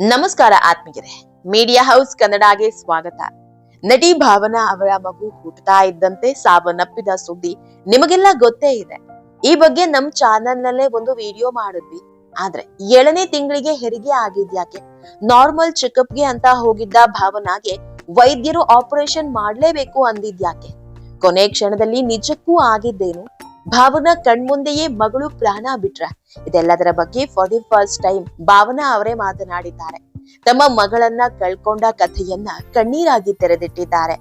ನಮಸ್ಕಾರ ಆತ್ಮೀಯರೇ. Media house ಕನ್ನಡಗೆ ಸ್ವಾಗತ. ನಟಿ ಭಾವನಾ ಅವರ ಮಗು ಹುಟ್ಟುತ್ತಾ ಇದ್ದಂತೆ ಸಾವನ್ನಪ್ಪಿದ ಸುದ್ದಿ ನಿಮಗೆಲ್ಲ ಗೊತ್ತೇ ಇದೆ. ಈ ಬಗ್ಗೆ ನಮ್ ಚಾನೆಲ್ ನಲ್ಲೇ ಒಂದು ವಿಡಿಯೋ ಮಾಡಿದ್ವಿ. ಆದ್ರೆ ಏಳನೇ ತಿಂಗಳಿಗೆ ಹೆರಿಗೆ ಆಗಿದ್ಯಾಕೆ? ನಾರ್ಮಲ್ ಚೆಕಪ್ಗೆ ಅಂತ ಹೋಗಿದ್ದ ಭಾವನಾಗೆ ವೈದ್ಯರು ಆಪರೇಷನ್ ಮಾಡ್ಲೇಬೇಕು ಅಂದಿದ್ಯಾಕೆ? ಕೊನೆ ಕ್ಷಣದಲ್ಲಿ ನಿಜಕ್ಕೂ ಆಗಿದ್ದೇನು? ಭಾವನಾ ಕಣ್ಮುಂದೆಯೇ ಮಗಳು ಪ್ರಾಣ ಬಿಟ್ರ. ಇದೆಲ್ಲದರ ಬಗ್ಗೆ for the first time Bhavana ಅವರೇ ಮಾತನಾಡಿದ್ದಾರೆ. ತಮ್ಮ ಮಗಳನ್ನ ಕಳ್ಕೊಂಡ ಕಥೆಯನ್ನ ಕಣ್ಣೀರಾಗಿ ತೆರೆದಿಟ್ಟಿದ್ದಾರೆ.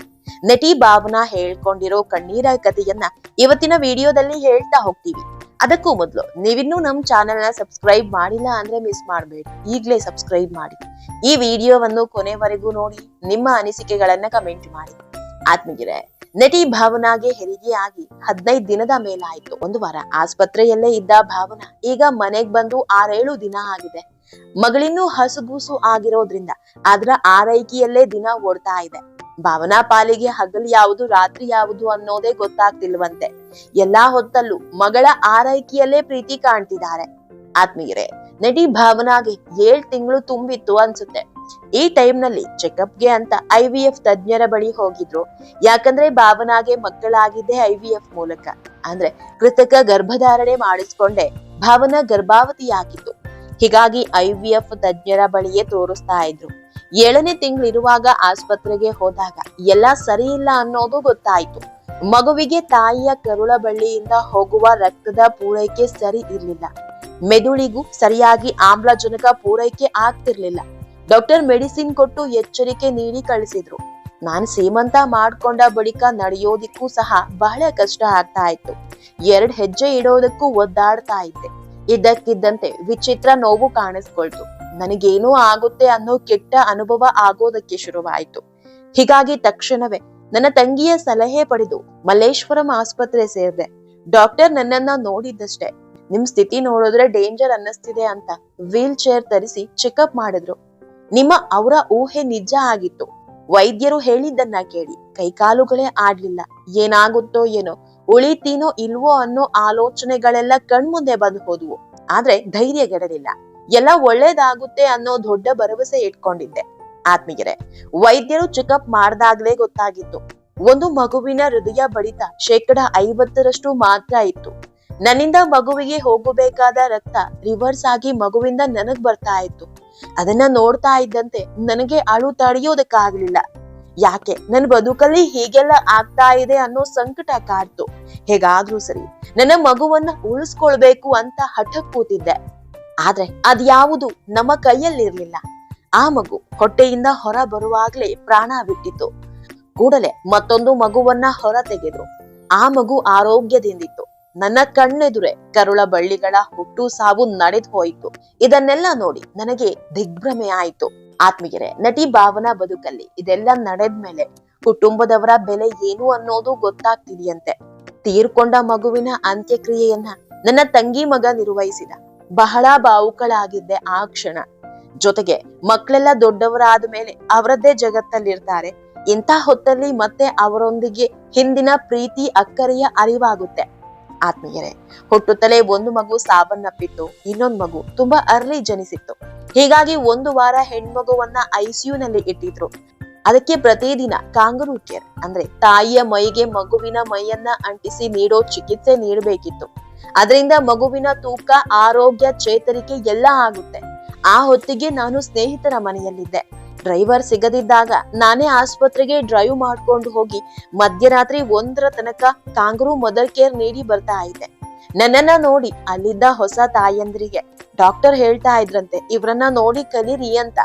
ನಟಿ ಭಾವನಾ ಹೇಳ್ಕೊಂಡಿರೋ ಕಣ್ಣೀರ ಕಥೆಯನ್ನ ಇವತ್ತಿನ ವಿಡಿಯೋದಲ್ಲಿ ಹೇಳ್ತಾ ಹೋಗ್ತೀವಿ. ಅದಕ್ಕೂ ಮೊದಲು ನೀವಿನ್ನೂ ನಮ್ ಚಾನೆಲ್ನ ಸಬ್ಸ್ಕ್ರೈಬ್ ಮಾಡಿಲ್ಲ ಅಂದ್ರೆ ಮಿಸ್ ಮಾಡಬೇಡಿ. ಈಗ್ಲೇ ಸಬ್ಸ್ಕ್ರೈಬ್ ಮಾಡಿ. ಈ ವಿಡಿಯೋವನ್ನು ಕೊನೆವರೆಗೂ ನೋಡಿ, ನಿಮ್ಮ ಅನಿಸಿಕೆಗಳನ್ನ ಕಮೆಂಟ್ ಮಾಡಿ. ಆತ್ಮೀಯರೇ ನಟಿ ಭಾವನಾಗೆ ಹೆರಿಗೆ ಆಗಿ ಹದಿನೈದು ದಿನದ ಮೇಲಾಯಿತು. ಒಂದು ವಾರ ಆಸ್ಪತ್ರೆಯಲ್ಲೇ ಇದ್ದ ಭಾವನಾ ಈಗ ಮನೆಗ್ ಬಂದು ಆರೇಳು ದಿನ ಆಗಿದೆ. ಮಗಳಿನ್ನೂ ಹಸುಗೂಸು ಆಗಿರೋದ್ರಿಂದ ಅದರ ಆರೈಕೆಯಲ್ಲೇ ದಿನ ಓಡ್ತಾ ಇದೆ. ಭಾವನಾ ಪಾಲಿಗೆ ಹಗಲು ಯಾವುದು, ರಾತ್ರಿ ಯಾವುದು ಅನ್ನೋದೇ ಗೊತ್ತಾಗ್ತಿಲ್ವಂತೆ. ಎಲ್ಲಾ ಹೊತ್ತಲ್ಲೂ ಮಗಳ ಆರೈಕೆಯಲ್ಲೇ ಪ್ರೀತಿ ಕಾಣ್ತಿದ್ದಾರೆ. ಆತ್ಮೀಯರೇ, ನಟಿ ಭಾವನಾಗೆ ಏಳ್ ತಿಂಗಳು ತುಂಬಿತ್ತು ಅನ್ಸುತ್ತೆ. ಈ ಟೈಮ್ನಲ್ಲಿ ಚೆಕಪ್ಗೆ ಅಂತ ಐ ವಿ ಎಫ್ ತಜ್ಞರ ಬಳಿ ಹೋಗಿದ್ರು. ಯಾಕಂದ್ರೆ ಭಾವನಾಗೆ ಮಕ್ಕಳಾಗಿದ್ದೆ ಐ ವಿ ಎಫ್ ಮೂಲಕ. ಅಂದ್ರೆ ಕೃತಕ ಗರ್ಭಧಾರಣೆ ಮಾಡಿಸ್ಕೊಂಡೆ ಭಾವನಾ ಗರ್ಭಾವತಿಯಾಗಿತ್ತು ಹೀಗಾಗಿ ಐ ವಿ ಎಫ್ ತಜ್ಞರ ಬಳಿಯೇ ತೋರಿಸ್ತಾ ಇದ್ರು. ಏಳನೇ ತಿಂಗಳಿರುವಾಗ ಆಸ್ಪತ್ರೆಗೆ ಹೋದಾಗ ಎಲ್ಲ ಸರಿ ಇಲ್ಲ ಅನ್ನೋದು ಗೊತ್ತಾಯ್ತು. ಮಗುವಿಗೆ ತಾಯಿಯ ಕರುಳ ಬಳ್ಳಿಯಿಂದ ಹೋಗುವ ರಕ್ತದ ಪೂರೈಕೆ ಸರಿ ಇರ್ಲಿಲ್ಲ. ಮೆದುಳಿಗೂ ಸರಿಯಾಗಿ ಆಮ್ಲಜನಕ ಪೂರೈಕೆ ಆಗ್ತಿರ್ಲಿಲ್ಲ. ಡಾಕ್ಟರ್ ಮೆಡಿಸಿನ್ ಕೊಟ್ಟು ಎಚ್ಚರಿಕೆ ನೀಡಿ ಕಳಿಸಿದ್ರು. ನಾನು ಸೀಮಂತ ಮಾಡ್ಕೊಂಡ ಬಳಿಕ ನಡೆಯೋದಿಕ್ಕೂ ಸಹ ಬಹಳ ಕಷ್ಟ ಆಗ್ತಾ ಇತ್ತು. ಎರಡ್ ಹೆಜ್ಜೆ ಇಡೋದಕ್ಕೂ ಒದ್ದಾಡ್ತಾ ಇದ್ದೆ. ಇದ್ದಕ್ಕಿದ್ದಂತೆ ವಿಚಿತ್ರ ನೋವು ಕಾಣಿಸ್ಕೊಳ್ತು. ನನಗೇನೂ ಆಗುತ್ತೆ ಅನ್ನೋ ಕೆಟ್ಟ ಅನುಭವ ಆಗೋದಕ್ಕೆ ಶುರುವಾಯಿತು. ಹೀಗಾಗಿ ತಕ್ಷಣವೇ ನನ್ನ ತಂಗಿಯ ಸಲಹೆ ಪಡೆದು ಮಲ್ಲೇಶ್ವರಂ ಆಸ್ಪತ್ರೆ ಸೇರಿದೆ. ಡಾಕ್ಟರ್ ನನ್ನನ್ನ ನೋಡಿದ್ದಷ್ಟೇ. ನಿಮ್ ಸ್ಥಿತಿ ನೋಡಿದ್ರೆ ಡೇಂಜರ್ ಅನ್ನಿಸ್ತಿದೆ ಅಂತ ವೀಲ್ ಚೇರ್ ತರಿಸಿ ಚೆಕಪ್ ಮಾಡಿದ್ರು. ನಿಮ್ಮ ಅವರ ಊಹೆ ನಿಜ ಆಗಿತ್ತು. ವೈದ್ಯರು ಹೇಳಿದ್ದನ್ನ ಕೇಳಿ, ಕೈಕಾಲುಗಳೇ ಆಡ್ಲಿಲ್ಲ. ಏನಾಗುತ್ತೋ ಏನೋ ಉಳಿತೀನೋ ಇಲ್ವೋ ಅನ್ನೋ ಆಲೋಚನೆಗಳೆಲ್ಲ ಕಣ್ಮುಂದೆ ಬಂದು ಹೋದವು. ಆದ್ರೆ ಧೈರ್ಯಗೆಡಲಿಲ್ಲ. ಎಲ್ಲ ಒಳ್ಳೇದಾಗುತ್ತೆ ಅನ್ನೋ ದೊಡ್ಡ ಭರವಸೆ ಇಟ್ಕೊಂಡಿದ್ದೆ. ಆತ್ಮೀಯರೇ, ವೈದ್ಯರು ಚೆಕಪ್ ಮಾಡ್ದಾಗ್ಲೇ ಗೊತ್ತಾಗಿತ್ತು. ಒಂದು ಮಗುವಿನ ಹೃದಯ ಬಡಿತ ಶೇಕಡ ಐವತ್ತರಷ್ಟು ಮಾತ್ರ ಇತ್ತು. ನನ್ನಿಂದ ಮಗುವಿಗೆ ಹೋಗಬೇಕಾದ ರಕ್ತ ರಿವರ್ಸ್ ಆಗಿ ಮಗುವಿಂದ ನನಗ್ ಬರ್ತಾ ಇತ್ತು. ಅದನ್ನ ನೋಡ್ತಾ ಇದ್ದಂತೆ ನನಗೆ ಅಳು ತಡೆಯೋದಕ್ಕಾಗ್ಲಿಲ್ಲ. ಯಾಕೆ? ನನ್ನ ಬದುಕಲ್ಲಿ ಹೀಗೆಲ್ಲ ಆಗ್ತಾ ಇದೆ ಅನ್ನೋ ಸಂಕಟ ಕಾಡ್ತು. ಹೇಗಾದ್ರೂ ಸರಿ, ನನ್ನ ಮಗುವನ್ನ ಉಳಿಸ್ಕೊಳ್ಬೇಕು ಅಂತ ಹಠಕ್ ಕೂತಿದ್ದೆ. ಆದ್ರೆ ಅದ್ಯಾವುದು ನಮ್ಮ ಕೈಯಲ್ಲಿರ್ಲಿಲ್ಲ. ಆ ಮಗು ಹೊಟ್ಟೆಯಿಂದ ಹೊರ ಬರುವಾಗ್ಲೇ ಪ್ರಾಣ ಬಿಟ್ಟಿತ್ತು. ಕೂಡಲೇ ಮತ್ತೊಂದು ಮಗುವನ್ನ ಹೊರ ತೆಗೆದ್ರು. ಆ ಮಗು ಆರೋಗ್ಯದಿಂದಿತ್ತು. ನನ್ನ ಕಣ್ಣೆದುರೆ ಕರುಳ ಬಳ್ಳಿಗಳ ಹುಟ್ಟು ಸಾವು ನಡೆದು ಹೋಯಿತು. ಇದನ್ನೆಲ್ಲ ನೋಡಿ ನನಗೆ ದಿಗ್ಭ್ರಮೆ ಆಯಿತು. ಆತ್ಮೀಯರೇ, ನಟಿ ಭಾವನಾ ಬದುಕಲ್ಲಿ ಇದೆಲ್ಲ ನಡೆದ್ಮೇಲೆ ಕುಟುಂಬದವರ ಬೆಲೆ ಏನು ಅನ್ನೋದು ಗೊತ್ತಾಗ್ತಿದೆಯಂತೆ. ತೀರ್ಕೊಂಡ ಮಗುವಿನ ಅಂತ್ಯಕ್ರಿಯೆಯನ್ನ ನನ್ನ ತಂಗಿ ಮಗ ನಿರ್ವಹಿಸಿದ ಬಹಳ ಬಾವುಕಳಾಗಿದ್ದೆ ಆ ಕ್ಷಣ. ಜೊತೆಗೆ ಮಕ್ಕಳೆಲ್ಲ ದೊಡ್ಡವರಾದ ಮೇಲೆ ಅವರದ್ದೇ ಜಗತ್ತಲ್ಲಿರ್ತಾರೆ. ಇಂಥ ಹೊತ್ತಲ್ಲಿ ಮತ್ತೆ ಅವರೊಂದಿಗೆ ಹಿಂದಿನ ಪ್ರೀತಿ ಅಕ್ಕರೆಯ ಅರಿವಾಗುತ್ತೆ. ಆತ್ಮೀಯರೇ, ಹುಟ್ಟುತ್ತಲೇ ಒಂದು ಮಗು ಸಾವನ್ನಪ್ಪಿತ್ತು, ಇನ್ನೊಂದು ಮಗು ತುಂಬಾ ಅರ್ಲಿ ಜನಿಸಿತ್ತು. ಹೀಗಾಗಿ ಒಂದು ವಾರ ಹೆಣ್ಮಗುವನ್ನ ಐಸಿಯು ನಲ್ಲಿ ಇಟ್ಟಿದ್ರು. ಅದಕ್ಕೆ ಪ್ರತಿದಿನ ಕಾಂಗರೂ ಕೇರ್, ಅಂದ್ರೆ ತಾಯಿಯ ಮೈಗೆ ಮಗುವಿನ ಮೈಯನ್ನ ಅಂಟಿಸಿ ನೀಡೋ ಚಿಕಿತ್ಸೆ ನೀಡಬೇಕಿತ್ತು. ಅದರಿಂದ ಮಗುವಿನ ತೂಕ, ಆರೋಗ್ಯ, ಚೇತರಿಕೆ ಎಲ್ಲ ಆಗುತ್ತೆ. ಆ ಹೊತ್ತಿಗೆ ನಾನು ಸ್ನೇಹಿತರ ಮನೆಯಲ್ಲಿದ್ದೆ. ಡ್ರೈವರ್ ಸಿಗದಿದ್ದಾಗ ನಾನೇ ಆಸ್ಪತ್ರೆಗೆ ಡ್ರೈವ್ ಮಾಡ್ಕೊಂಡು ಹೋಗಿ ಮಧ್ಯರಾತ್ರಿ ಒಂದರ ತನಕ ಕಾಂಗ್ರೂ ಮದರ್ ಕೇರ್ ನೀಡಿ ಬರ್ತಾ ಇದ್ದೆ. ನನ್ನನ್ನ ನೋಡಿ ಅಲ್ಲಿದ್ದ ಹೊಸ ತಾಯಂದ್ರಿಗೆ ಡಾಕ್ಟರ್ ಹೇಳ್ತಾ ಇದ್ರಂತೆ, ಇವ್ರನ್ನ ನೋಡಿ ಕಲೀರಿ ಅಂತ.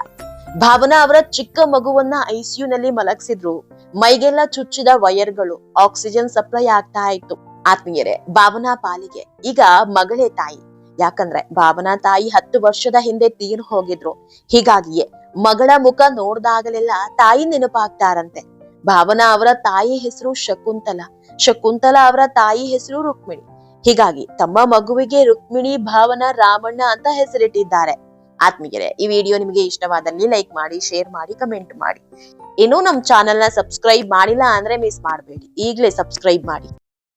ಭಾವನಾ ಅವರ ಚಿಕ್ಕ ಮಗುವನ್ನ ಐಸಿಯು ನಲ್ಲಿ ಮಲಗಿಸಿದ್ರು. ಮೈಗೆಲ್ಲ ಚುಚ್ಚಿದ ವೈರ್ಗಳು ಆಕ್ಸಿಜನ್ ಸಪ್ಲೈ ಆಗ್ತಾ ಇತ್ತು. ಆತ್ಮೀಯರೇ, ಭಾವನಾ ಪಾಲಿಗೆ, ಈಗ ಮಗಳೇ ತಾಯಿ. ಯಾಕಂದ್ರೆ ಭಾವನಾ ತಾಯಿ ಹತ್ತು ವರ್ಷದ ಹಿಂದೆ ತೀರ್ ಹೋಗಿದ್ರು. ಹೀಗಾಗಿಯೇ ಮಗಳ ಮುಖ ನೋಡ್ದಾಗಲೆಲ್ಲ ತಾಯಿ ನೆನಪಾಗ್ತಾರಂತೆ. ಭಾವನಾ ಅವರ ತಾಯಿ ಹೆಸರು ಶಕುಂತಲ. ಶಕುಂತಲ ಅವರ ತಾಯಿ ಹೆಸರು ರುಕ್ಮಿಣಿ. ಹೀಗಾಗಿ ತಮ್ಮ ಮಗುವಿಗೆ ರುಕ್ಮಿಣಿ, ಭಾವನಾ, ರಾಮಣ್ಣ ಅಂತ ಹೆಸರಿಟ್ಟಿದ್ದಾರೆ. ಆತ್ಮೀಯರೇ, ಈ ವಿಡಿಯೋ ನಿಮಗೆ ಇಷ್ಟವಾದಲ್ಲಿ ಲೈಕ್ ಮಾಡಿ, ಶೇರ್ ಮಾಡಿ, ಕಮೆಂಟ್ ಮಾಡಿ. ಇನ್ನೂ ನಮ್ಮ ಚಾನೆಲ್ನ ಸಬ್ಸ್ಕ್ರೈಬ್ ಮಾಡಿಲ್ಲ ಅಂದ್ರೆ ಮಿಸ್ ಮಾಡಬೇಡಿ. ಈಗಲೇ ಸಬ್ಸ್ಕ್ರೈಬ್ ಮಾಡಿ.